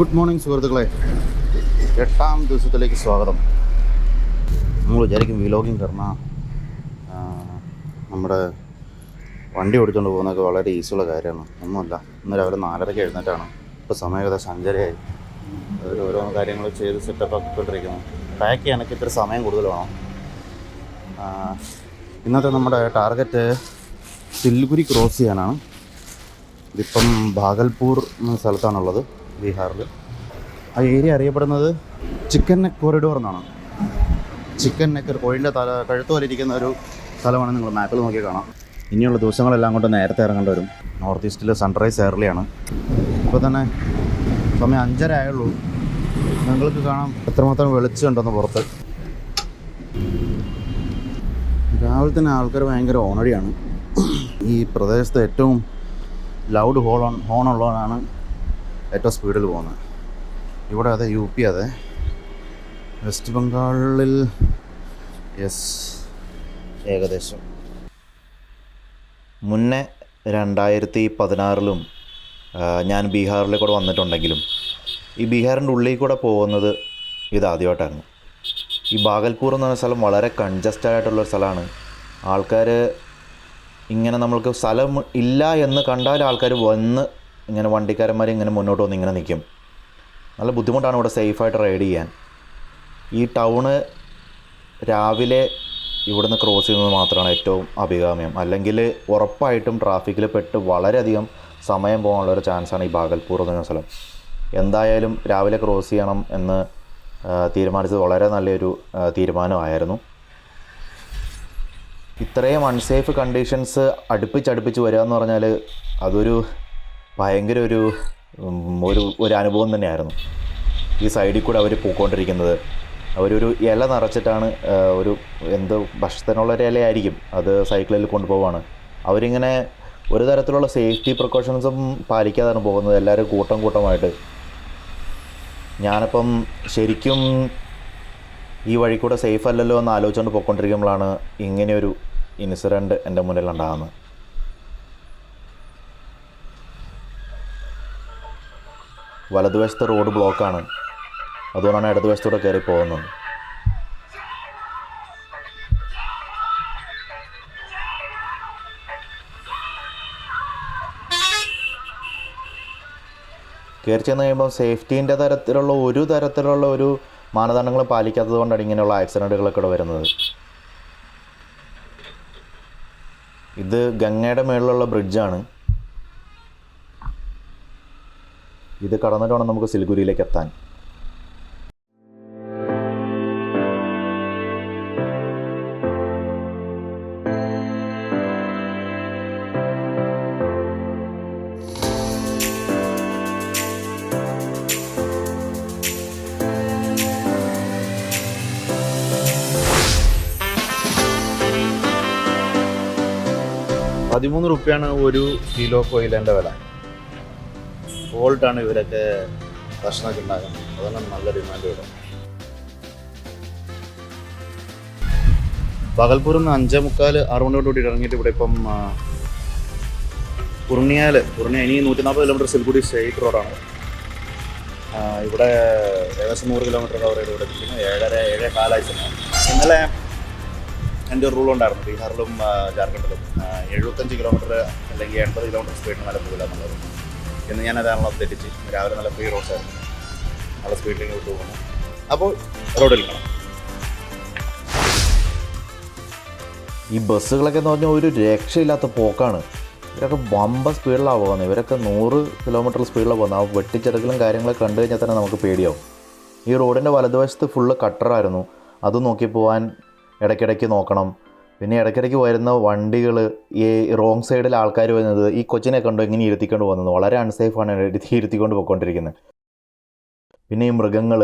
Good morning സുഹൃത്തുക്കളെ. എട്ടാം ദിവസത്തിലേക്ക് സ്വാഗതം. നമ്മൾ വിചാരിക്കും വിലോഗിങ് കാരണം നമ്മുടെ വണ്ടി ഓടിച്ചുകൊണ്ട് പോകുന്നതൊക്കെ വളരെ ഈസിയുള്ള കാര്യമാണ്. ഒന്നുമല്ല ഇന്ന് രാവിലെ നാലരയ്ക്ക് എഴുന്നേറ്റാണ്. ഇപ്പോൾ സമയം ഏകദേശം അഞ്ചരയായി. അവർ ഓരോ കാര്യങ്ങൾ ചെയ്ത് സെറ്റപ്പ് ആക്കിക്കൊണ്ടിരിക്കുന്നു. പാക്ക് ചെയ്യാനൊക്കെ ഇത്ര സമയം കൂടുതൽ വേണം. ഇന്നത്തെ നമ്മുടെ ടാർഗറ്റ് സിൽഗുരി ക്രോസ് ചെയ്യാനാണ്. ഇതിപ്പം ഭാഗൽപൂർ എന്ന സ്ഥലത്താണുള്ളത്. ബീഹാറിൽ ആ ഏരിയ അറിയപ്പെടുന്നത് ചിക്കൻ നെക്ക് കോറിഡോർ എന്നാണ്. ചിക്കൻ നെക്ക് കോഴിന്റെ തല കഴുത്ത് ഇരിക്കുന്ന ഒരു സ്ഥലമാണ് നിങ്ങൾ മാപ്പിൽ നോക്കി കാണാം. ഇനിയുള്ള ദിവസങ്ങളെല്ലാം കൊണ്ട് നേരത്തെ ഇറങ്ങേണ്ടി വരും. നോർത്ത് ഈസ്റ്റിൽ സൺറൈസ് ഏർലിയാണ് ഇപ്പോൾ തന്നെ സമയം അഞ്ചര ആയുള്ളൂ. നിങ്ങൾക്ക് കാണാം എത്രമാത്രം വെളിച്ചമുണ്ടെന്ന് പുറത്ത്. രാവിലെ തന്നെ ആൾക്കാർ ഭയങ്കര ഓണടിയാണ്. ഈ പ്രദേശത്ത് ഏറ്റവും ലൗഡ് ഹോൺ ഉള്ളവനാണ് ഏറ്റവും സ്പീഡിൽ പോകുന്നത്. ഇവിടെ അതെ യു പി അതെ. വെസ്റ്റ് ബംഗാളിൽ യെസ് ഏകദേശം. മുന്നേ രണ്ടായിരത്തി പതിനാറിലും ഞാൻ ബീഹാറിൽ കൂടെ വന്നിട്ടുണ്ടെങ്കിലും ഈ ബീഹാറിന്റെ ഉള്ളിൽ കൂടെ പോകുന്നത് ഇതാദ്യമായിട്ടായിരുന്നു. ഈ ബാഗൽപൂർ എന്ന് പറഞ്ഞ സ്ഥലം വളരെ കൺജസ്റ്റഡ് ആയിട്ടുള്ളൊരു സ്ഥലമാണ്. ആൾക്കാർ ഇങ്ങനെ നമ്മൾക്ക് സ്ഥലം ഇല്ല എന്ന് കണ്ടാൽ ആൾക്കാർ വന്ന് ഇങ്ങനെ വണ്ടിക്കാരന്മാർ ഇങ്ങനെ മുന്നോട്ട് വന്ന് ഇങ്ങനെ നിൽക്കും നല്ല ബുദ്ധിമുട്ടാണ് ഇവിടെ സേഫായിട്ട് റൈഡ് ചെയ്യാൻ. ഈ ടൗണ് രാവിലെ ഇവിടുന്ന് ക്രോസ് ചെയ്യുന്നത് മാത്രമാണ് ഏറ്റവും അഭികാമ്യം. അല്ലെങ്കിൽ ഉറപ്പായിട്ടും ട്രാഫിക്കിൽ പെട്ട് വളരെയധികം സമയം പോകാനുള്ള ഒരു ചാൻസാണ് ഈ ഭാഗൽപൂർ എന്ന സ്ഥലം. എന്തായാലും രാവിലെ ക്രോസ് ചെയ്യണം എന്ന് തീരുമാനിച്ചത് വളരെ നല്ലൊരു തീരുമാനമായിരുന്നു. ഇത്രയും അൺസേഫ് കണ്ടീഷൻസ് അടുപ്പിച്ചടുപ്പിച്ച് വരിക എന്ന് പറഞ്ഞാൽ അതൊരു ഭയങ്കര ഒരു ഒരു ഒരു അനുഭവം തന്നെയായിരുന്നു. ഈ സൈഡിൽ കൂടെ അവർ പോയിക്കൊണ്ടിരിക്കുന്നത്. അവരൊരു ഇല നിറച്ചിട്ടാണ് ഒരു എന്ത് ഭക്ഷണത്തിനുള്ള ഒരു ഇലയായിരിക്കും അത് സൈക്കിളിൽ കൊണ്ടുപോവാണ്. അവരിങ്ങനെ ഒരു തരത്തിലുള്ള സേഫ്റ്റി പ്രിക്കോഷൻസും പാലിക്കാതാണ് പോകുന്നത്. എല്ലാവരും കൂട്ടം കൂട്ടമായിട്ട്. ഞാനിപ്പം ശരിക്കും ഈ വഴി കൂടെ സേഫ് അല്ലല്ലോ എന്ന് ആലോചിച്ചുകൊണ്ട് പോയിക്കൊണ്ടിരിക്കുമ്പോഴാണ് ഇങ്ങനെയൊരു ഇൻസിഡന്റ് എന്റെ മുന്നിൽ ഉണ്ടാകുന്നത്. വലതുവശത്തെ റോഡ് ബ്ലോക്കാണ്. അതുകൊണ്ടാണ് ഇടതുവശത്തൂടെ കയറി പോകുന്നത്. കയറി ചെന്ന് കഴിയുമ്പോൾ സേഫ്റ്റീന്റെ തരത്തിലുള്ള ഒരു തരത്തിലുള്ള ഒരു മാനദണ്ഡങ്ങൾ പാലിക്കാത്തത് കൊണ്ടാണ് ഇങ്ങനെയുള്ള ആക്സിഡന്റുകളൊക്കെ വരുന്നത്. ഇത് ഗംഗയുടെ മേളിലുള്ള ബ്രിഡ്ജാണ്. ഇത് കടന്നിട്ട് വേണം നമുക്ക് സിൽഗുരിയിലേക്ക് എത്താൻ. പതിമൂന്ന് റുപ്യാണ് ഒരു കിലോ കൊയിലേന്റെ വില. ഗോൾഡാണ് ഇവരൊക്കെ ഭക്ഷണമൊക്കെ ഉണ്ടാക്കുന്നത്. അതാണ് നല്ല ഡിമാൻഡ് ഇവിടെ. പകൽപൂരിൽ നിന്ന് അഞ്ചേ മുക്കാൽ ആറ് മണിയോട് കൂടി ഇറങ്ങിയിട്ട് ഇവിടെ ഇപ്പം ആ, പൂർണിയാൽ പൂർണിയ ഇനി നൂറ്റി നാൽപ്പത് കിലോമീറ്റർ സിൽഗുഡി സ്റ്റേറ്റ് റോഡാണ് ഇവിടെ ഏകദേശം നൂറ് കിലോമീറ്റർ ചെയ്ത് ഇവിടെ എത്തിക്കുന്നു ഏഴര ഏഴേ കാലാഴ്ച ഇന്നലെ എന്റെ ഒരു റൂളുണ്ടായിരുന്നു ബീഹാറിലും ജാർഖണ്ഡിലും എഴുപത്തഞ്ച് കിലോമീറ്റർ അല്ലെങ്കിൽ എൺപത് കിലോമീറ്റർ സ്പീഡിന് മേലെ പോകില്ല എന്നുള്ളത്. ഇന്ന് ഞാൻ അതാണല്ലോ തെറ്റിച്ച്. രാവിലെ നല്ല ഫ്രീ റോഡ്സ് ആയിരുന്നു. നല്ല സ്പീഡിൽ വിട്ടു പോകുന്നു. അപ്പോൾ റോഡിൽ കാണാം. ഈ ബസ്സുകളൊക്കെ എന്ന് പറഞ്ഞാൽ ഒരു രക്ഷയില്ലാത്ത പോക്കാണ്. ഇവരൊക്കെ വമ്പ സ്പീഡിലാണ് പോകുന്നത്. ഇവരൊക്കെ നൂറ് കിലോമീറ്റർ സ്പീഡിലാണ് പോകുന്നത്. ആ വെട്ടിച്ചെടുക്കലും കാര്യങ്ങളൊക്കെ കണ്ടു കഴിഞ്ഞാൽ തന്നെ നമുക്ക് പേടിയാവും. ഈ റോഡിന്റെ വലതുവശത്ത് ഫുള്ള് കട്ടറായിരുന്നു അത് നോക്കി പോകാൻ ഇടയ്ക്കിടയ്ക്ക് നോക്കണം. പിന്നെ ഇടയ്ക്കിടയ്ക്ക് വരുന്ന വണ്ടികൾ ഈ റോങ് സൈഡിൽ ആൾക്കാർ വരുന്നത് ഈ കൊച്ചിനെ കണ്ടോ ഇങ്ങനെ ഇരുത്തിക്കൊണ്ട് പോകുന്നത്? വളരെ അൺസേഫാണ് ഇരുത്തി ഇരുത്തിക്കൊണ്ട് പോയിക്കൊണ്ടിരിക്കുന്നത് പിന്നെ ഈ മൃഗങ്ങൾ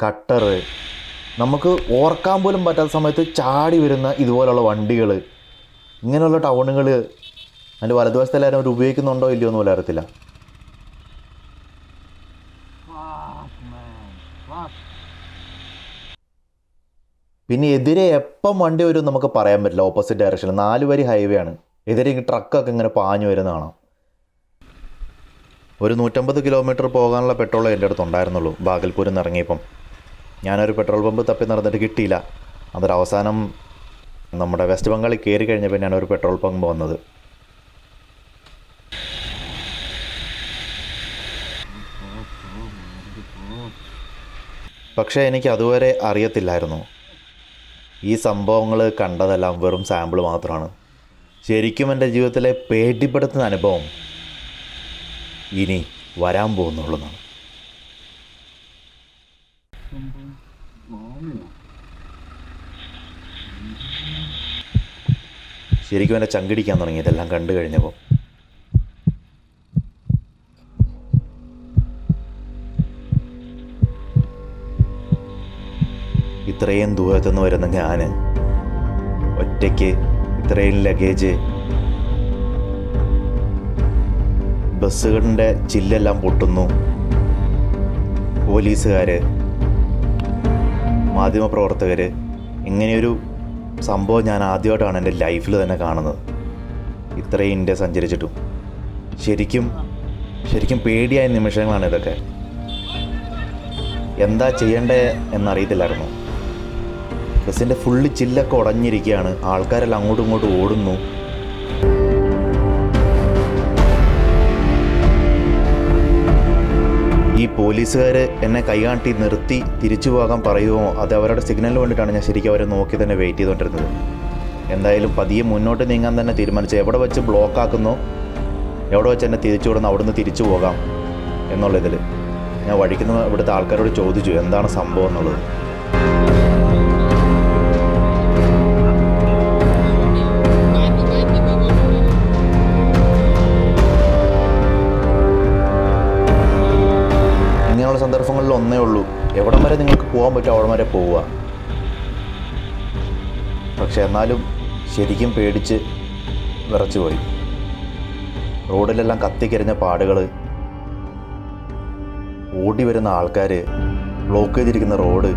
കട്ടറ് നമുക്ക് ഓർക്കാൻ പോലും പറ്റാത്ത സമയത്ത് ചാടി വരുന്ന ഇതുപോലുള്ള വണ്ടികൾ ഇങ്ങനെയുള്ള ടൗണുകൾ അതിന്റെ വലതുവശത്ത് എല്ലാവരും അവർ ഉപയോഗിക്കുന്നുണ്ടോ ഇല്ലയോ എന്ന് അറിയത്തില്ല. പിന്നെ എതിരെ എപ്പം വണ്ടി വരും നമുക്ക് പറയാൻ പറ്റില്ല. ഓപ്പോസിറ്റ് ഡയറക്ഷനിൽ നാല് വരി ഹൈവേ ആണ്. എതിരെ ട്രക്കൊക്കെ ഇങ്ങനെ പാഞ്ഞു വരുന്ന കാണാം. ഒരു നൂറ്റമ്പത് കിലോമീറ്റർ പോകാനുള്ള പെട്രോൾ എന്റെ അടുത്ത് ഉണ്ടായിരുന്നുള്ളൂ. ബാഗൽപൂരിൽ നിന്ന് ഇറങ്ങിയപ്പം. ഞാനൊരു പെട്രോൾ പമ്പ് തപ്പി നടന്നിട്ട് കിട്ടിയില്ല. അതൊരു അവസാനം നമ്മുടെ വെസ്റ്റ് ബംഗാളിൽ കയറി കഴിഞ്ഞപ്പോൾ ഞാൻ ഒരു പെട്രോൾ പമ്പ് വന്നത്. പക്ഷേ എനിക്ക് അതുവരെ അറിയത്തില്ലായിരുന്നു. ഈ സംഭവങ്ങൾ കണ്ടതെല്ലാം വെറും സാമ്പിൾ മാത്രമാണ് ശരിക്കും എന്റെ ജീവിതത്തിലെ പേടിപ്പെടുത്തുന്ന അനുഭവം ഇനി വരാൻ പോകുന്നുള്ളതാണ്. ശരിക്കും എന്നെ ചങ്കിടിക്കാൻ തുടങ്ങി ഇതെല്ലാം കണ്ടു കഴിഞ്ഞപ്പോൾ. ഇത്രയും ദൂരത്തുനിന്ന് വരുന്ന ഞാൻ ഒറ്റയ്ക്ക് ഇത്രയും ലഗേജ് ബസ്സുകളുടെ ചില്ലെല്ലാം പൊട്ടുന്നു. പോലീസുകാർ മാധ്യമപ്രവർത്തകർ ഇങ്ങനെയൊരു സംഭവം ഞാൻ ആദ്യമായിട്ടാണ് എന്റെ ലൈഫിൽ തന്നെ കാണുന്നത്. ഇത്രയും ഇന്ത്യ സഞ്ചരിച്ചിട്ടും. ശരിക്കും ശരിക്കും പേടിയായ നിമിഷങ്ങളാണ് ഇതൊക്കെ. എന്താ ചെയ്യേണ്ടത് എന്നറിയത്തില്ലായിരുന്നു. ബസ്സിന്റെ ഫുള്ള് ചില്ലൊക്കെ ഉടഞ്ഞിരിക്കുകയാണ്. ആൾക്കാരെല്ലാം അങ്ങോട്ടും ഇങ്ങോട്ടും ഓടുന്നു. ഈ പോലീസുകാർ എന്നെ കൈകാട്ടി നിർത്തി തിരിച്ചു പോകാൻ പറയുമോ അത് അവരുടെ സിഗ്നലിന് വേണ്ടിയിട്ടാണ് ഞാൻ ശരിക്കും അവരെ നോക്കി തന്നെ വെയിറ്റ് ചെയ്തുകൊണ്ടിരുന്നത്. എന്തായാലും പതിയെ മുന്നോട്ട് നീങ്ങാൻ തന്നെ തീരുമാനിച്ചു. എവിടെ വെച്ച് ബ്ലോക്ക് ആക്കുന്നു? എവിടെ വെച്ച് എന്നെ തിരിച്ചു വിടുന്നു? അവിടുന്ന് തിരിച്ചു പോകാം എന്നുള്ള ഇതിൽ ഞാൻ വഴിക്കുന്ന ഇവിടുത്തെ ആൾക്കാരോട് ചോദിച്ചു എന്താണ് സംഭവം എന്നുള്ളത്? സന്ദർഭങ്ങളിൽ ഒന്നേ ഉള്ളൂ. എവിടം വരെ നിങ്ങൾക്ക് പോകാൻ പറ്റും അവിടം വരെ പോവുക. പക്ഷെ എന്നാലും ശരിക്കും പേടിച്ച് വിറച്ചുപോയി. റോഡിലെല്ലാം കത്തിക്കരിഞ്ഞ പാടുകൾ ഓടി വരുന്ന ആൾക്കാർ ബ്ലോക്ക് ചെയ്തിരിക്കുന്ന റോഡ്.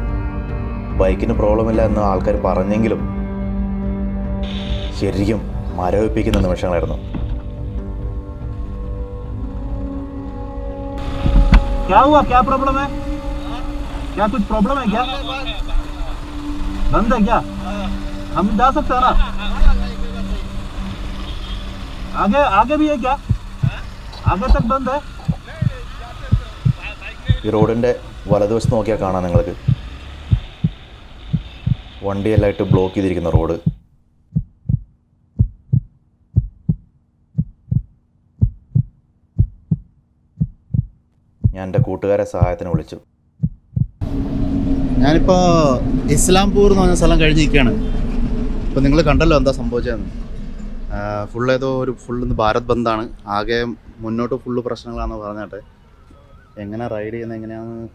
ബൈക്കിന് പ്രോബ്ലം ഇല്ല എന്ന് ആൾക്കാർ പറഞ്ഞെങ്കിലും ശരിക്കും മരവിപ്പിക്കുന്ന നിമിഷങ്ങളായിരുന്നു. क्या हुआ क्या प्रॉब्लम है क्या कुछ प्रॉब्लम है क्या बंद है क्या हम जा सकते हैं ना आगे आगे भी है क्या आगे तक बंद है ഈ റോഡിൻ്റെ വലതുവശത്ത് നോക്കിയാൽ കാണാം നിങ്ങൾക്ക് വണ്ടിയെല്ലാം ഇട്ട് ബ്ലോക്ക് ചെയ്തിരിക്കുന്ന റോഡ് ഞാൻ എന്റെ കൂട്ടുകാരെ സഹായത്തിന് വിളിച്ചു. ഞാനിപ്പോൾ ഇസ്ലാംപൂർ എന്ന് പറഞ്ഞ സ്ഥലം കഴിഞ്ഞിരിക്കുകയാണ്. ഇപ്പോൾ നിങ്ങൾ കണ്ടല്ലോ എന്താ സംഭവിച്ചതെന്ന്. ഫുൾ ഏതോ ഒരു ഫുൾ ഇന്ന് ഭാരത് ബന്ദാണ് ആകെ മുന്നോട്ട് ഫുള്ള് പ്രശ്നങ്ങളാണെന്ന് പറഞ്ഞിട്ട്. എങ്ങനെ റൈഡ് ചെയ്യുന്നത് എങ്ങനെയാണെന്ന്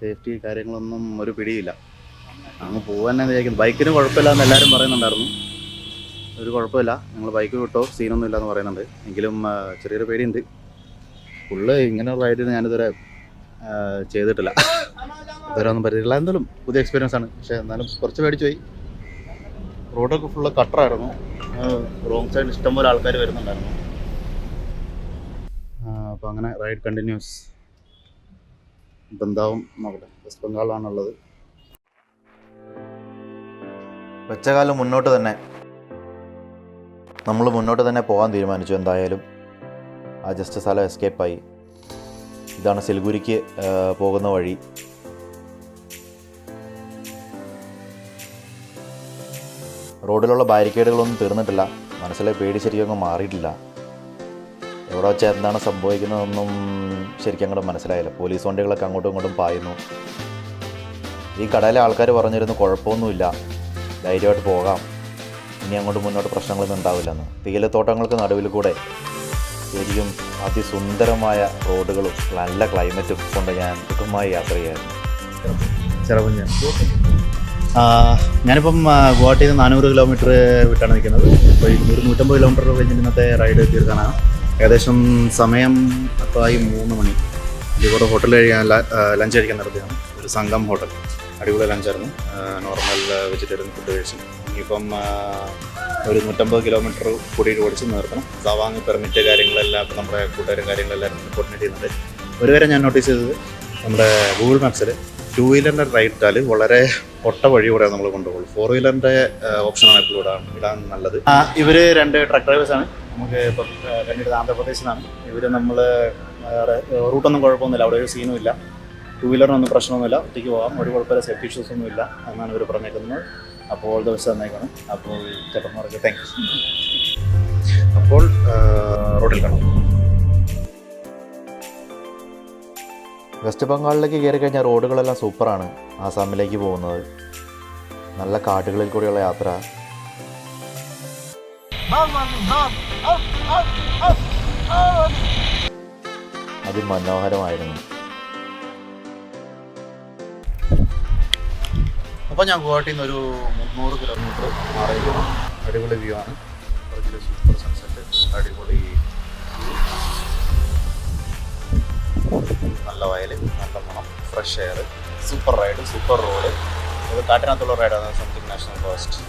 സേഫ്റ്റി കാര്യങ്ങളൊന്നും ഒരു പിടിയില്ല. അങ്ങ് പോകാൻ തന്നെ വിചാരിക്കുന്നു ബൈക്കിന് കുഴപ്പമില്ല എന്ന് എല്ലാവരും പറയുന്നുണ്ടായിരുന്നു. ഒരു കുഴപ്പമില്ല. നിങ്ങൾ ബൈക്ക് വിട്ടോ? സീനൊന്നും ഇല്ല എന്ന് പറയുന്നുണ്ട്. എങ്കിലും ചെറിയൊരു പേടിയുണ്ട്. ഫുള്ള് ഇങ്ങനെ റൈഡ് ഞാനിതുവരെ ചെയ്തിട്ടില്ല. ഇതുവരെ ഒന്നും പറ്റിയിട്ടില്ല എന്തായാലും പുതിയ എക്സ്പീരിയൻസ് ആണ്. പക്ഷെ എന്നാലും കുറച്ച് പേടിച്ച് പോയി. റോഡൊക്കെ ഫുള്ള് കട്ടറായിരുന്നു റോങ് സൈഡിൽ ഇഷ്ടംപോലെ ആൾക്കാർ വരുന്നുണ്ടായിരുന്നു. അപ്പോൾ അങ്ങനെ റൈഡ് കണ്ടിന്യൂസ് ബന്ധാവും നോക്കട്ടെ. വെസ്റ്റ് ബംഗാളിലാണുള്ളത് വെച്ചകാലം മുന്നോട്ട് തന്നെ. നമ്മൾ മുന്നോട്ട് തന്നെ പോകാൻ തീരുമാനിച്ചു എന്തായാലും. ആ ജസ്റ്റ് സ്ഥലം എസ്കേപ്പായി. ഇതാണ് സിൽഗുരിക്ക് പോകുന്ന വഴി. റോഡിലുള്ള ബാരിക്കേഡുകളൊന്നും തീർന്നിട്ടില്ല. മനസ്സിലെ പേടി ശരിക്കും മാറിയിട്ടില്ല. എവിടെ വെച്ചാൽ എന്താണ് സംഭവിക്കുന്നതെന്നും ശരിക്കും അങ്ങോട്ട് മനസ്സിലായില്ല. പോലീസ് വണ്ടികളൊക്കെ അങ്ങോട്ടും ഇങ്ങോട്ടും പായുന്നു. ഈ കടയിലെ ആൾക്കാർ പറഞ്ഞിരുന്നു കുഴപ്പമൊന്നുമില്ല. ധൈര്യമായിട്ട് പോകാം. ഇനി അങ്ങോട്ട് മുന്നോട്ട് പ്രശ്നങ്ങളൊന്നും ഉണ്ടാവില്ലെന്ന്. തേയിലത്തോട്ടങ്ങൾക്ക് നടുവിൽ കൂടെ ശരിക്കും അതിസുന്ദരമായ റോഡുകളും നല്ല ക്ലൈമറ്റും കൊണ്ട് ഞാൻ സുഖമായി യാത്ര ചെയ്യായിരുന്നു ഞാനിപ്പം ഗുവാഹട്ടിയിൽ നിന്ന് നാനൂറ് കിലോമീറ്റർ വിട്ടാണ് നിൽക്കുന്നത്. ഇപ്പോൾ ഇരുന്നൂറ് നൂറ്റമ്പത് കിലോമീറ്റർ കഴിഞ്ഞ് ഇന്നത്തെ റൈഡ് തീർക്കാനാണ് ഏകദേശം സമയം അപ്പായി മൂന്ന് മണി. ഇതിവിടെ ഹോട്ടൽ കഴിക്കാൻ ലഞ്ച് കഴിക്കാൻ നടത്തിയാണ് ഒരു സംഗം ഹോട്ടൽ അടിപൊളി ലഞ്ചായിരുന്നു നോർമൽ വെജിറ്റേറിയൻ ഫുഡ് കഴിച്ചു. ഇനിയിപ്പം ആ, ഒരു നൂറ്റമ്പത് കിലോമീറ്റർ കൂടിയിട്ട് ഓടിച്ച് നിർത്തണം. സവാങ് പെർമിറ്റ് കാര്യങ്ങളെല്ലാം ഇപ്പം നമ്മുടെ കൂട്ടുകാരും കാര്യങ്ങളെല്ലാം കോർഡിനേറ്റ് ചെയ്യുന്നുണ്ട്. ഒരു വരെ ഞാൻ നോട്ടീസ് ചെയ്തത് നമ്മുടെ ഗൂഗിൾ മാപ്സിൽ ടു വീലറിന്റെ റൈറ്റാൽ വളരെ ഒട്ട വഴി കൂടെ നമ്മൾ കൊണ്ടുപോകുള്ളൂ ഫോർ വീലറിന്റെ ഓപ്ഷനാണ് ഇപ്പോൾ ഇടാൻ ഇടാൻ നല്ലത്. ഇവർ രണ്ട് ട്രക്ക് ഡ്രൈവേഴ്സാണ് നമുക്ക് ഇപ്പം കണ്ടിട്ട് ആന്ധ്രാപ്രദേശിൽ നിന്നാണ് ഇവർ നമ്മൾ റൂട്ടൊന്നും കുഴപ്പമൊന്നുമില്ല. അവിടെ ഒരു സീനും ഇല്ല. ടു വീലറിനൊന്നും പ്രശ്നമൊന്നുമില്ല. ഒറ്റയ്ക്ക് പോകാം ഒരു കുഴപ്പമില്ല. സേഫ്റ്റി ഇഷ്യൂസ് ഒന്നും ഇല്ല എന്നാണ് ഇവർ പറഞ്ഞേക്കുന്നത്. അപ്പോൾ ഓൾ ദിവസം തന്നേക്കാണ് അപ്പോൾ ചേട്ടന്മാർക്ക് താങ്ക് യു അപ്പോൾ റോഡിൽ കാണാം. വെസ്റ്റ് ബംഗാളിലേക്ക് കയറി കഴിഞ്ഞാൽ റോഡുകളെല്ലാം സൂപ്പറാണ് ആസാമിലേക്ക് പോകുന്നത്. നല്ല കാട്ടുകളിൽ കൂടിയുള്ള യാത്ര. അതിമനോഹരമായിരുന്നു. അപ്പോൾ ഞാൻ ഗുവാഹട്ടിയിൽ നിന്ന് ഒരു മുന്നൂറ് കിലോമീറ്റർ മാറി അടിപൊളി വ്യൂ ആണ്. സൂപ്പർ സൺസെറ്റ് അടിപൊളി നല്ല വയൽ നല്ല മണം fresh air super ride super road ഇത് കാട്ടിനകത്തുള്ള റൈഡാണ് സംതിങ് നാഷണൽ ഫോറസ്റ്റ്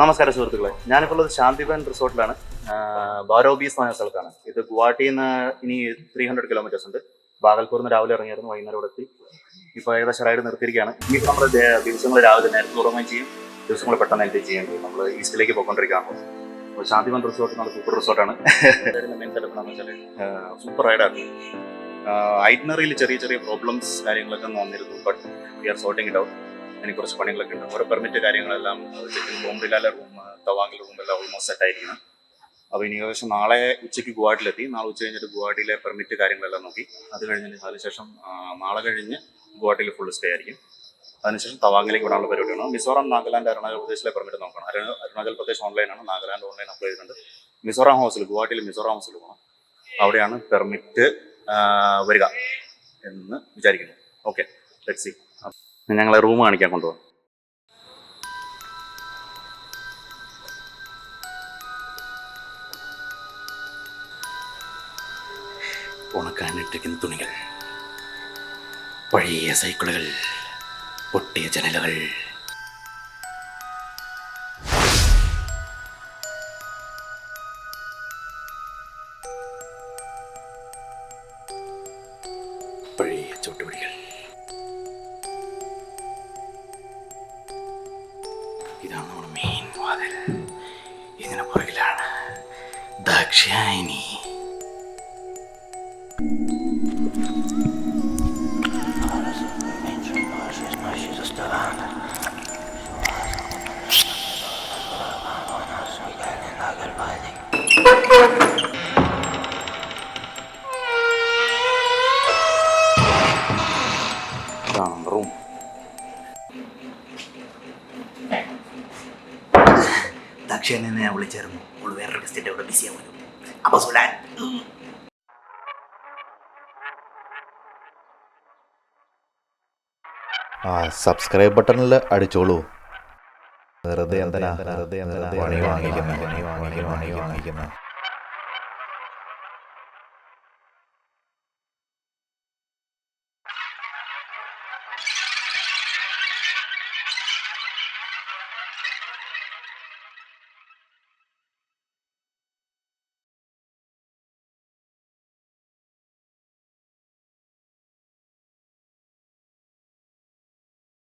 നമസ്കാരം സുഹൃത്തുക്കളെ. ഞാനിപ്പോൾ ഉള്ളത് ശാന്തിബൻ റിസോർട്ടിലാണ്. ബാരോബീസ് എന്ന് പറഞ്ഞ സ്ഥലത്താണ്. ഇത് ഗുവാഹട്ടിയിൽ നിന്ന് ഇനി ത്രീ ഹൺഡ്രഡ് കിലോമീറ്റേഴ്സ് ഉണ്ട്. ഭാഗൽപൂർ നിന്ന് രാവിലെ ഇറങ്ങിയായിരുന്നു വൈകുന്നേരം ഇവിടെ എത്തി. ഇപ്പോൾ ഏകദേശം റൈഡ് നിർത്തിയിരിക്കുകയാണ്. ഇനി നമ്മൾ ദിവസങ്ങൾ രാവിലെ നേരത്തെ തുടങ്ങുകയും ചെയ്യും. ദിവസങ്ങൾ പെട്ടെന്ന് എൻജോയ് ചെയ്യും. നമ്മൾ ഈസ്റ്റിലേക്ക് പോയിക്കൊണ്ടിരിക്കുകയാണ്. അപ്പോൾ ശാന്തിബൻ റിസോർട്ട് നല്ല സൂപ്പർ റിസോർട്ടാണ് മെയിൻ എന്ന് വെച്ചാൽ സൂപ്പർ റൈഡാണ് ഐറ്റ്നറിയിൽ ചെറിയ ചെറിയ പ്രോബ്ലംസ് കാര്യങ്ങളൊക്കെ വന്നിരുന്നു. But we are sorting it out എനിക്ക് കുറച്ച് പണികളൊക്കെ ഉണ്ട്. ഓരോ പെർമിറ്റ് കാര്യങ്ങളെല്ലാം ബോംബിലാലെ റൂം തവാങ്ങിലെ റൂം എല്ലാം ഓൾമോസ്റ്റ് സെറ്റ് ആയിരിക്കണം. അപ്പോൾ ഇനി ഏകദേശം നാളെ ഉച്ചയ്ക്ക് ഗുവാഹട്ടിലെത്തി നാളെ ഉച്ച കഴിഞ്ഞിട്ട് ഗുവാഹട്ടിയിലെ പെർമിറ്റ് കാര്യങ്ങളെല്ലാം നോക്കി. അത് കഴിഞ്ഞിട്ട് അതിനുശേഷം നാളെ കഴിഞ്ഞ് ഗുവാഹട്ടിയിൽ ഫുൾ സ്റ്റേ ആയിരിക്കും. അതിനുശേഷം തവാങ്ങിലേക്ക് വിടാനുള്ള പരിപാടിയാണ്. മിസോറാം നാഗാലാൻഡ് അരുണാചൽ പ്രദേശിലെ പെർമിറ്റ് നോക്കണം. അരുണ അരുണാചൽ പ്രദേശ് ഓൺലൈനാണ് നാഗാലാൻഡ് ഓൺലൈൻ അപ്ലൈ ചെയ്തിട്ടുണ്ട്. മിസോറാം ഹൗസിൽ ഗുവാഹട്ടിയിൽ മിസോറാം ഹൗസിൽ പോകണം അവിടെയാണ് പെർമിറ്റ് വരിക എന്ന് വിചാരിക്കുന്നു. ഓക്കെ ലെറ്റ് സി ഞങ്ങളെ റൂം കാണിക്കാൻ കൊണ്ടുപോകാം ഉണക്കാനിട്ടിരിക്കുന്ന തുണികൾ പഴയ സൈക്കിളുകൾ പൊട്ടിയ ജനലുകൾ. പഴയ ദാക്ഷായനി ഇതാണ് റൂം ദക്ഷനെ ഞാൻ വിളിച്ചായിരുന്നു സബ്സ്ക്രൈബ് ബട്ടണിൽ അടിച്ചോളൂ. വെറുതെ എന്തിനാ? വെറുതെ എന്തിനാ? പണി വാങ്ങിക്കുന്ന. പണി വാങ്ങിക്കുന്നത്